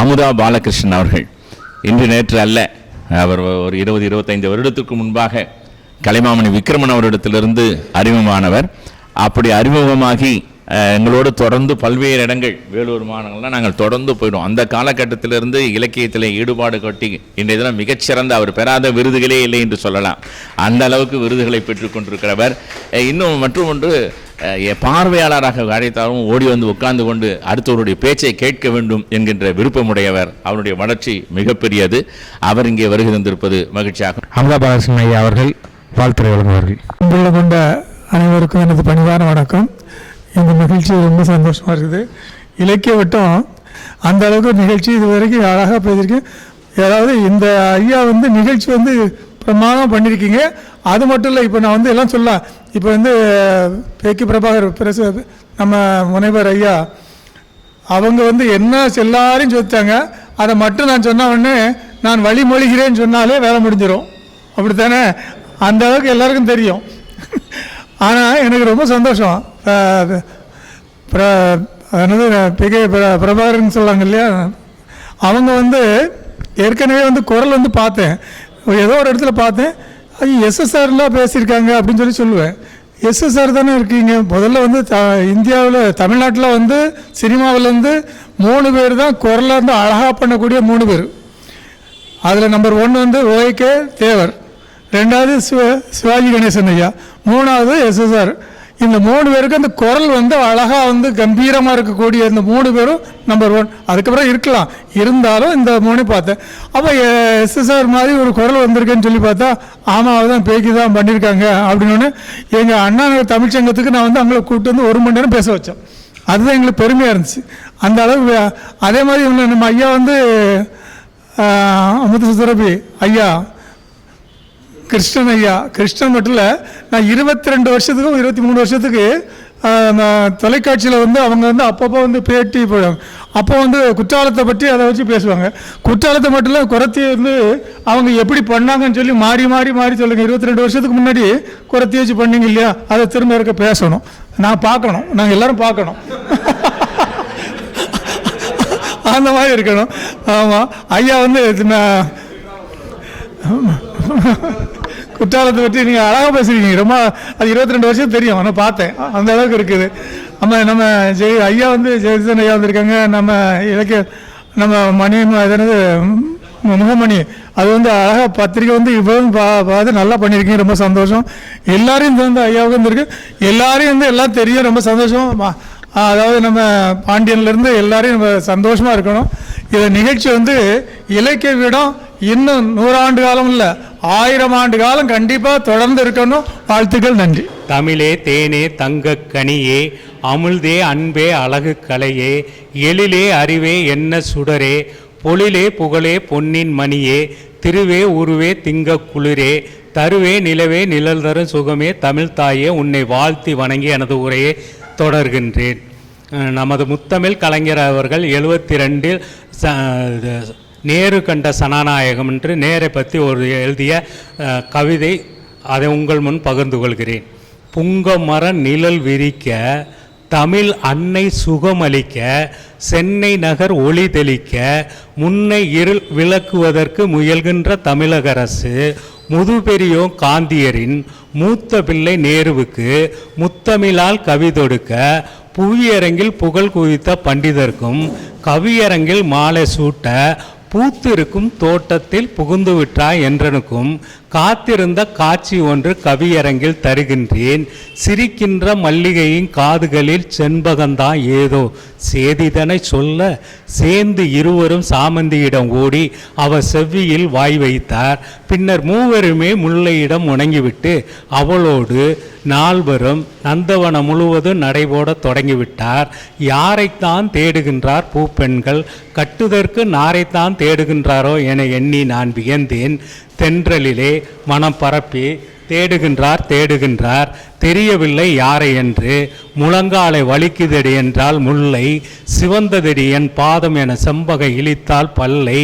அமுதா பாலகிருஷ்ணன் அவர்கள். இன்று நேற்று அல்ல அவர் ஒரு இருபது இருபத்தைந்து வருடத்திற்கு முன்பாக கலைமாமணி விக்ரமன் அவரிடத்திலிருந்து அறிமுகமானவர். அப்படி அறிமுகமாகி எங்களோடு தொடர்ந்து பல்வேறு இடங்கள் வேலூர் மாநிலங்கள்லாம் நாங்கள் தொடர்ந்து போயிடுவோம். அந்த காலகட்டத்திலிருந்து இலக்கியத்தில் ஈடுபாடு கட்டி இன்றைய தினம் மிகச்சிறந்த அவர் பெறாத விருதுகளே இல்லை என்று சொல்லலாம். அந்த அளவுக்கு விருதுகளை பெற்றுக்கொண்டிருக்கிறவர் இன்னும் மற்றும் ஒன்று பார்வையாளராக அழைத்தாலும் ஓடி வந்து உட்கார்ந்து கொண்டு அடுத்தவருடைய பேச்சை கேட்க வேண்டும் என்கின்ற விருப்பமுடையவர். அவருடைய வளர்ச்சி மிகப்பெரியது. அவர் இங்கே வருகை தந்திருப்பது மகிழ்ச்சியாகும் அமுதா பாலகிருஷ்ணன் ஐயா அவர்கள் வாழ்த்துறை வழங்குவார்கள் அன்புள்ள கொண்ட அனைவருக்கும் எனது பணிவான வணக்கம். இந்த நிகழ்ச்சி ரொம்ப சந்தோஷமாக இருக்குது. இலக்கிய வட்டம் அந்த அளவுக்கு நிகழ்ச்சி இது வரைக்கும் அழகாக பேசியிருக்கேன் அதாவது இந்த ஐயா வந்து நிகழ்ச்சி வந்து பிரமாதம் பண்ணியிருக்கீங்க அது மட்டும் இல்லை இப்போ நான் வந்து எல்லாம் சொல்லலாம் இப்போ வந்து பேக்கி பிரபாகர் பிரச நம்ம முனைவர் ஐயா அவங்க வந்து என்ன எல்லாரையும் சொத்தாங்க அதை மட்டும் நான் சொன்ன உடனே நான் வழிமொழிகிறேன்னு சொன்னாலே வேலை முடிஞ்சிடும் அப்படித்தானே? அந்த அளவுக்கு எல்லாருக்கும் தெரியும். ஆனால் எனக்கு ரொம்ப சந்தோஷம். பிர- என்னது பிகே பிரபாகர்னு சொல்லுவாங்க இல்லையா? அவங்க வந்து ஏற்கனவே வந்து குரல் வந்து பார்த்தேன். ஏதோ ஒரு இடத்துல பார்த்தேன் ஐயோ எஸ்எஸ்ஆர்லாம் பேசியிருக்காங்க அப்படின்னு சொல்லி சொல்லுவேன். எஸ்எஸ்ஆர் தானே இருக்கீங்க? முதல்ல வந்து த இந்தியாவில் தமிழ்நாட்டில் வந்து சினிமாவிலேருந்து மூணு பேர் தான் குரலாக இருந்து அழகாக பண்ணக்கூடிய மூணு பேர். அதில் நம்பர் ஒன் வந்து ஓகே தேவர். ரெண்டாவது சிவ சிவாஜி கணேசன் ஐயா. மூணாவது எஸ்எஸ்ஆர் இந்த மூணு பேருக்கு அந்த குரல் வந்து அழகாக வந்து கம்பீரமாக இருக்கக்கூடிய இந்த மூணு பேரும் நம்பர் ஒன் அதுக்கப்புறம் இருக்கலாம். இருந்தாலும் இந்த மூணு பார்த்தேன். அப்போ எஸ்எஸ்ஆர் மாதிரி ஒரு குரல் வந்திருக்குன்னு சொல்லி பார்த்தா ஆமாவை தான் பேக்கி தான் பண்ணியிருக்காங்க அப்படின்னு எங்கள் அண்ணா தமிழ்ச்சங்கத்துக்கு நான் வந்து அவங்கள கூப்பிட்டு வந்து ஒரு மணி நேரம் பேச வச்சேன். அதுதான் எங்களுக்கு பெருமையாக இருந்துச்சு. அந்த அளவுக்கு அதே மாதிரி இவங்க நம்ம ஐயா வந்து ஆஹ், அமுத சுரபி ஐயா கிருஷ்ணன் ஐயா. கிருஷ்ணன் மட்டும் இல்லை நான் இருபத்தி ரெண்டு வருஷத்துக்கும் இருபத்தி மூணு வருஷத்துக்கு தொலைக்காட்சியில் வந்து அவங்க வந்து அப்பப்போ வந்து பேட்டி போடுவாங்க. அப்போ வந்து குற்றாலத்தை பற்றி அதை வச்சு பேசுவாங்க. குற்றாலத்தை மட்டும் இல்லை குரத்தி வந்து அவங்க எப்படி பண்ணாங்கன்னு சொல்லி மாறி மாறி மாறி சொல்லுங்கள் இருபத்தி ரெண்டு வருஷத்துக்கு முன்னாடி குரத்தி வச்சு பண்ணீங்க இல்லையா? அதை திரும்ப இருக்க பேசணும். நான் பார்க்கணும். நாங்கள் எல்லாரும் பார்க்கணும். அந்த மாதிரி இருக்கணும். ஆமாம் ஐயா வந்து குற்றாலத்தை பற்றி நீங்கள் அழகாக பேசுகிறீங்க ரொம்ப அது இருபத்தி ரெண்டு வருஷம் தெரியும். நான் பார்த்தேன். அந்த அளவுக்கு இருக்குது. நம்ம நம்ம ஜெய் ஐயா வந்து ஜெயசன் ஐயா வந்திருக்காங்க. நம்ம இலக்கிய நம்ம மணி அது முகமணி. அது வந்து அழகாக பத்திரிக்கை வந்து இவ்வளவு பா பார்த்து நல்லா பண்ணியிருக்கீங்க. ரொம்ப சந்தோஷம். எல்லாரையும் வந்து ஐயாவுக்கு வந்துருக்கு எல்லாரையும் வந்து எல்லாம் தெரியும். ரொம்ப சந்தோஷம். அதாவது நம்ம பாண்டியன்லேருந்து எல்லாரையும் நம்ம சந்தோஷமாக இருக்கணும். இந்த நிகழ்ச்சி வந்து இலக்கிய விடம் இன்னும் நூறாண்டு காலம் இல்லை ஆயிரம் ஆண்டு காலம் கண்டிப்பாக தொடர்ந்து இருக்கணும். வாழ்த்துக்கள் நன்றி. தமிழே தேனே தங்க கனியே அமுழ்தே அன்பே அழகு கலையே எழிலே அறிவே என்ன சுடரே பொழிலே புகழே பொன்னின் மணியே திருவே உருவே திங்க குளிரே தருவே நிலவே நிழல் தரும் சுகமே தமிழ் தாயே உன்னை வாழ்த்தி வணங்கி எனது உரையை தொடர்கின்றேன். நமது முத்தமிழ் கலைஞர் அவர்கள் எழுபத்தி ரெண்டில் நேரு கண்ட சனநாயகம் என்று நேரை பற்றி ஒரு எழுதிய கவிதை அதை உங்கள் முன் பகிர்ந்து கொள்கிறேன். புங்கமர நிழல் விரிக்க தமிழ் அன்னை சுகமளிக்க சென்னை நகர் ஒளி தெளிக்க முன்னை இருள் விளக்குவதற்கு முயல்கின்ற தமிழக அரசு முதுபெரியோ காந்தியரின் மூத்த பிள்ளை நேருவுக்கு முத்தமிழால் கவி தொடுக்க புவியரங்கில் புகழ் குவித்த பண்டிதர்க்கும் கவியரங்கில் மாலை சூட்ட பூத்திருக்கும் தோட்டத்தில் புகுந்து விட்டாய் என்றனுக்கும் காத்திருந்த காட்சி ஒன்று கவியரங்கில் தருகின்றேன். சிரிக்கின்ற மல்லிகையின் காதுகளில் செண்பகந்தான் ஏதோ. சேதிதனை சொல்ல சேர்ந்து இருவரும் சாமந்தியிடம் ஓடி அவர் செவ்வியில் வாய் வைத்தார். பின்னர் மூவருமே முல்லையிடம் உணங்கிவிட்டு அவளோடு நால்வரும் நந்தவனம் முழுவதும் நடைபோடத் தொடங்கிவிட்டார். யாரைத்தான் தேடுகின்றார் பூப்பெண்கள்? கட்டுதற்கு நாரைத்தான் தேடுகின்றாரோ என எண்ணி நான் வியந்தேன். தென்றலிலே மனம் பரப்பி தேடுகின்றார் தேடுகின்றார் தெரியவில்லை யாரை என்று முழங்காலை வலிக்குதடி என்றால் முல்லை சிவந்ததடி என் பாதம் என செம்பகை இழித்தால் பல்லை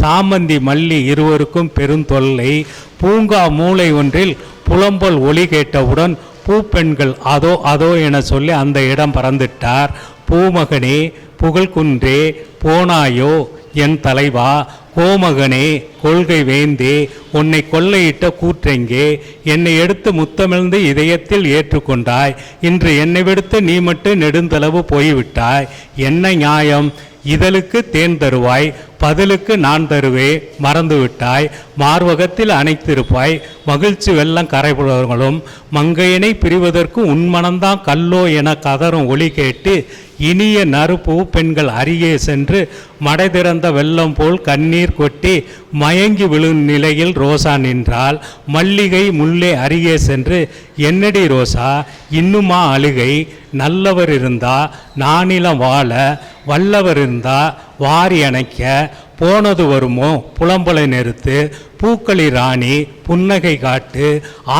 சாமந்தி மல்லி இருவருக்கும் பெருந்தொல்லை பூங்கா மூளை ஒன்றில் புலம்பல் ஒளி கேட்டவுடன் பூப்பெண்கள் அதோ அதோ என சொல்லி அந்த இடம் பறந்துட்டார். பூமகனே புகழ்குன்றே போனாயோ என் தலைவா கோமகனே கொள்கை வேந்தே உன்னை கொள்ளையிட்ட கூற்றெங்கே என்னை எடுத்து முத்தமிழ்ந்து இதயத்தில் ஏற்றுக்கொண்டாய் இன்று என்னை விடுத்து நீ மட்டும் நெடுந்தளவு போய்விட்டாய் என்ன நியாயம்? இதழுக்கு தேன் தருவாய் பதிலுக்கு நான் தருவே மறந்துவிட்டாய். மார்வகத்தில் அணைத்திருப்பாய் மகிழ்ச்சி வெள்ளம் கரைபுலர்களும் மங்கையனை பிரிவதற்கு உன்மனம்தான் கல்லோ என கதறும் ஒளி கேட்டு இனிய நறுப்பு பெண்கள் அருகே சென்று மடை திறந்த வெள்ளம் போல் கண்ணீர் கொட்டி மயங்கி விழும் நிலையில் ரோசா நின்றால் மல்லிகை முல்லை அருகே சென்று என்னடி ரோசா இன்னுமா அழுகை? நல்லவர் இருந்தா நானிலம் வாழ வல்லவர் இருந்தா வாரி அணைக்க போனது வருமோ புலம்பலை நிறுத்து பூக்களி ராணி புன்னகை காட்டு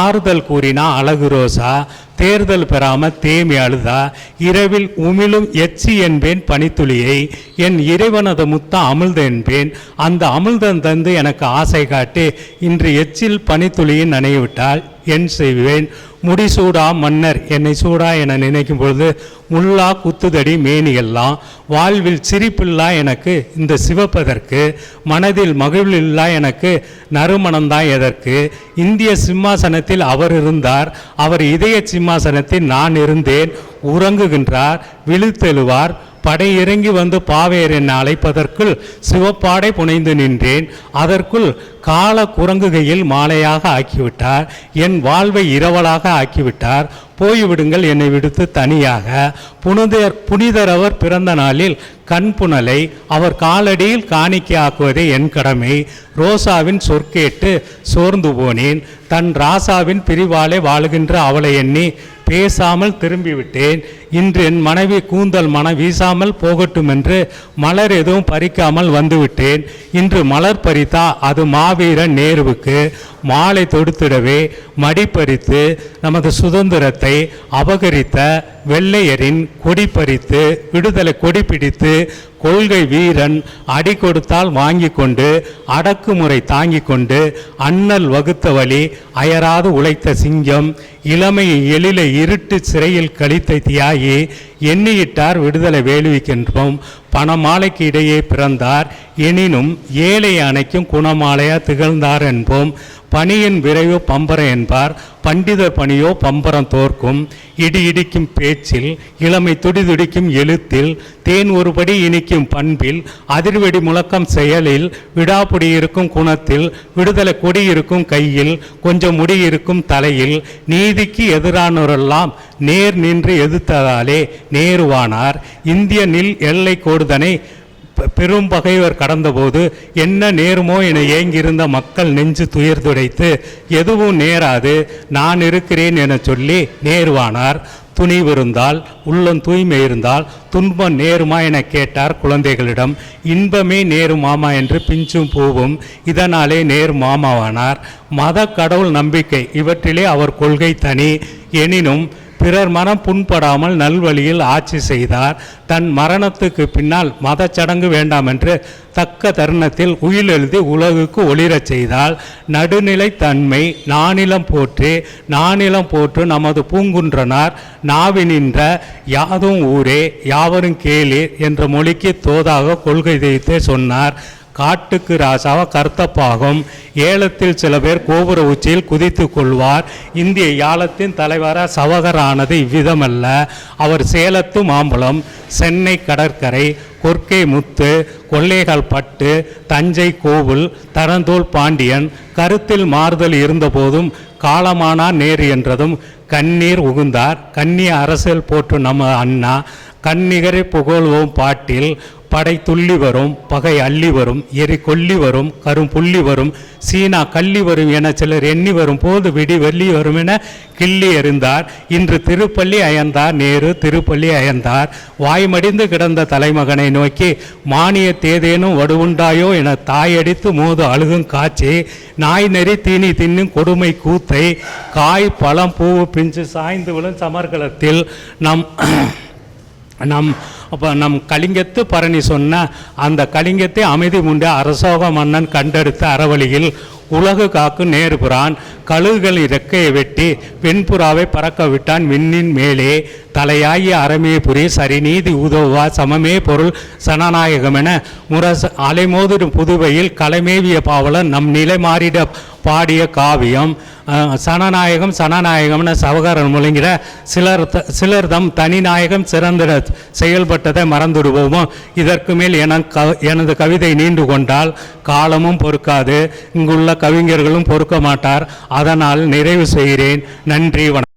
ஆறுதல் கூறினா அழகு ரோசா தேர்தல் பெறாம தேமி அழுதா இரவில் உமிழும் எச்சி என்பேன் பனித்துளியை என் இறைவனது முத்தம் அமிழ்த என்பேன் அந்த அமிழ்தம் தந்து எனக்கு ஆசை காட்டி இன்று எச்சில் பனித்துளியின் நினைவிட்டால் என் செய்வேன். முடிசூடா மன்னர் என்னை சூடா என நினைக்கும் பொழுது முல்லா குத்துதடி மேனியெல்லாம் வாழ்வில் சிரிப்பில்லா எனக்கு இந்த சிவப்பதற்கு மனதில் மகிழ்வில்லா எனக்கு நறுமணம்தான் எதற்கு இந்திய சிம்மாசனத்தில் அவர் இருந்தார் அவர் இதய சிம்மாசனத்தில் நான் இருந்தேன் உறங்குகின்றார் விழுத்தெழுவார் படை இறங்கி வந்து பாவேர் என்னை அழைப்பதற்குள் சிவப்பாடை புனைந்து நின்றேன். அதற்குள் கால குரங்குகையில் மாலையாக ஆக்கிவிட்டார். என் வாழ்வை இரவலாக ஆக்கிவிட்டார். போய்விடுங்கள் என்னை விடுத்து தனியாக. புனிதர் புனிதரவர் பிறந்த நாளில் கண் புனலை அவர் காலடியில் காணிக்கை ஆக்குவதே என் கடமை. ரோசாவின் சொற்கேட்டு சோர்ந்து போனேன். தன் ராசாவின் பிரிவாலே வாழுகின்ற அவளை எண்ணி பேசாமல் திரும்பிவிட்டேன். இன்று என் மனைவி கூந்தல் மன வீசாமல் போகட்டும் என்று மலர் எதுவும் பறிக்காமல் வந்துவிட்டேன். இன்று மலர் பறித்தா அது மாவீரன் நேருவுக்கு மாலை தொடுத்திடவே மடிப்பறித்து நமது சுதந்திரத்தை அபகரித்த வெள்ளையரின் கொடி பறித்து விடுதலை கொடி பிடித்து கொள்கை வீரன் அடி கொடுத்தால் வாங்கி கொண்டு அடக்குமுறை தாங்கி கொண்டு அண்ணல் வகுத்த வழி அயராது உழைத்த சிங்கம் இளமையை எழில இருட்டு சிறையில் கழித்த தியாகி எண்ணியிட்டார் விடுதலை வேலுவிக்கின்றோம் பணமாலைக்கு இடையே பிறந்தார். எனினும் ஏழை அணைக்கும் குணமாலையா திகழ்ந்தார் என்போம். பணியின் விரைவு பம்பரம் என்பார். பண்டிதர் பணியோ பம்பரம் தோற்கும். இடி இடிக்கும் பேச்சில் இளமை துடிதுடிக்கும் எழுத்தில் தேன் ஒருபடி இனிக்கும் பண்பில் அதிர்வெடி முழக்கம் செயலில் விடாபுடி இருக்கும் குணத்தில் விடுதலை கொடி இருக்கும் கையில் கொஞ்சம் முடி இருக்கும் தலையில் நீதிக்கு எதிரானோரெல்லாம் நேர் நின்று எதிர்த்ததாலே நேருவானார். இந்திய நில் எல்லை கோடுதனை பெ- பெரும் பகைவர் கடந்தபோது என்ன நேருமோ என ஏங்கியிருந்த மக்கள் நெஞ்சு துயர்துடைத்து எதுவும் நேராது நான் இருக்கிறேன் என சொல்லி நேருவானார். துணிவு இருந்தால் உள்ளம் தூய்மை இருந்தால் துன்பம் நேருமா என கேட்டார் குழந்தைகளிடம். இன்பமே நேரு மாமா என்று பிஞ்சும் பூவும் இதனாலே நேரு மாமாவானார். மத கடவுள் நம்பிக்கை இவற்றிலே அவர் கொள்கை தனி. எனினும் பிறர் மனம் புண்படாமல் நல்வழியில் ஆட்சி செய்தார். தன் மரணத்துக்கு பின்னால் மதச்சடங்கு வேண்டாம் என்று தக்க தருணத்தில் உயில் எழுதி உலகுக்கு ஒளிரச் செய்தால் நடுநிலை தன்மை நானிலம் போற்றி நானிலம் போற்று நமது பூங்குன்றனார். நாவினின்ற யாதும் ஊரே யாவரும் கேளீர் என்ற மொழிக்கு தோதாக கொள்கை வைத்தே சொன்னார். காட்டுக்கு ராசாவ கர்த்தப்பாகும். ஏலத்தில் சில பேர் கோபுர உச்சியில் குதித்து கொள்வார். இந்திய யாழத்தின் தலைவராக சவகரானது இவ்விதமல்ல. அவர் சேலத்து மாம்பழம் சென்னை கடற்கரை கொர்க்கை முத்து கொள்ளைகள் பட்டு தஞ்சை கோவில் தரந்தோல் பாண்டியன் கருத்தில் மாறுதல் இருந்தபோதும் காலமானா நேர் என்றதும் கண்ணீர் உகுந்தார். கண்ணிய அரசியல் போற்று நம்ம அண்ணா. கண்ணிகரை புகழ்வோம் பாட்டில். படை துள்ளி வரும் பகை அள்ளி வரும் எரி கொல்லி வரும் கரும் புள்ளி வரும் சீனா கள்ளி வரும் என சிலர் எண்ணி வரும் போது விடி வெள்ளி வரும் என கிள்ளி எறிந்தார். இன்று திருப்பள்ளி அயந்தார் நேரு திருப்பள்ளி அயந்தார். வாய்மடிந்து கிடந்த தலைமகனை நோக்கி மானிய தேதேனும் வடுவுண்டாயோ? என தாயடித்து மோது அழுகும் காட்சி. நாய் நெறி தீனி தின்னும் கொடுமை கூத்தை. காய் பழம் பூ பிஞ்சு சாய்ந்து விழும் சமர்கலத்தில் நம் நம் அப்போ நம் கலிங்கத்து பரணி சொன்ன அந்த கலிங்கத்தை அமைதி உண்டு அரசோக மன்னன் கண்டெடுத்த அறவழியில் உலகு காக்கும் நேர்புறான் கழுகுகள் இறக்கையை வெட்டி வெண்புறாவை பறக்க விட்டான் விண்ணின் மேலே. தலையாயி அறமே புரி சரிநீதி உதவுவா சமமே பொருள் சனநாயகமென முரச அலைமோதிடும் புதுவையில் கலைமேவிய பாவலன் நம் நிலை மாறிட பாடிய காவியம். சனநாயகம் சனநாயகம்னு சவகாரன் முழங்கிற சிலர் த- சிலர் தம் தனிநாயகம் சிறந்திட ஏற்பட்டதை மறந்துடுவோமோ? இதற்கு மேல் என எனது கவிதை நீண்டு கொண்டால் காலமும் பொறுக்காது. இங்குள்ள கவிஞர்களும் பொறுக்க மாட்டார். அதனால் நிறைவு செய்கிறேன். நன்றி வணக்கம்.